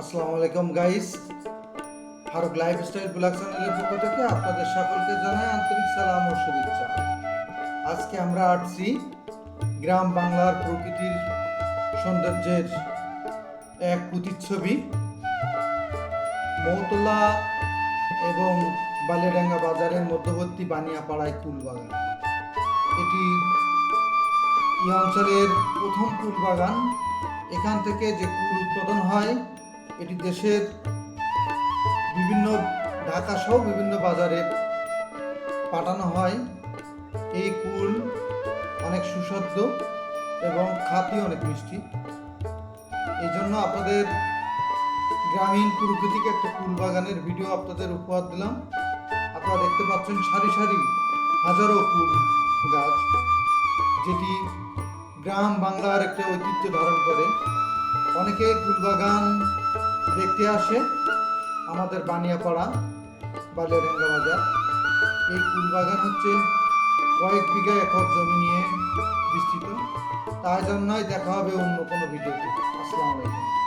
আসসালামু আলাইকুম guys Faruk lifestyle blog চ্যানেলের পক্ষ থেকে আপনাদের সকলকে জানাই আন্তরিক সালাম ও শুভেচ্ছা। আজকে আমরা আসছি গ্রাম বাংলার প্রকৃতির সৌন্দর্যের এক প্রতিচ্ছবি। মৌতলা এবং বালিয়াডাঙ্গা বাজারের মধ্যবর্তী বানিয়াপাড়ায় কুল বাগান এটি এই অঞ্চলের প্রথম কুল বাগান এখান থেকে যে কুল উৎপাদন হয় এটি দেশের বিভিন্ন ঢাকা সহ বিভিন্ন বাজারে পাঠানো হয়। এই কুল অনেক সুস্বাদ্য এবং খাতি অনেক মিষ্টি। এই জন্য আপনাদের গ্রামীণ প্রকৃতিক একটা কুল বাগানের ভিডিও আপনাদের উপহার দিলাম। আপনারা দেখতে পাচ্ছেন সারি সারি হাজারো কুল গাছ, যেটি গ্রাম বাংলার একটা ঐতিহ্য ধারণ করে। অনেকে কুলবাগান দেখতে আসে আমাদের বানিয়াপাড়া লেরেঙ্গা বাজার। এই ফুলবাগান হচ্ছে কয়েক বিঘা একর জমি নিয়ে বিস্তৃত। তাই জন্যই দেখা হবে অন্য কোনো ভিডিওতে। আসসালামু আলাইকুম।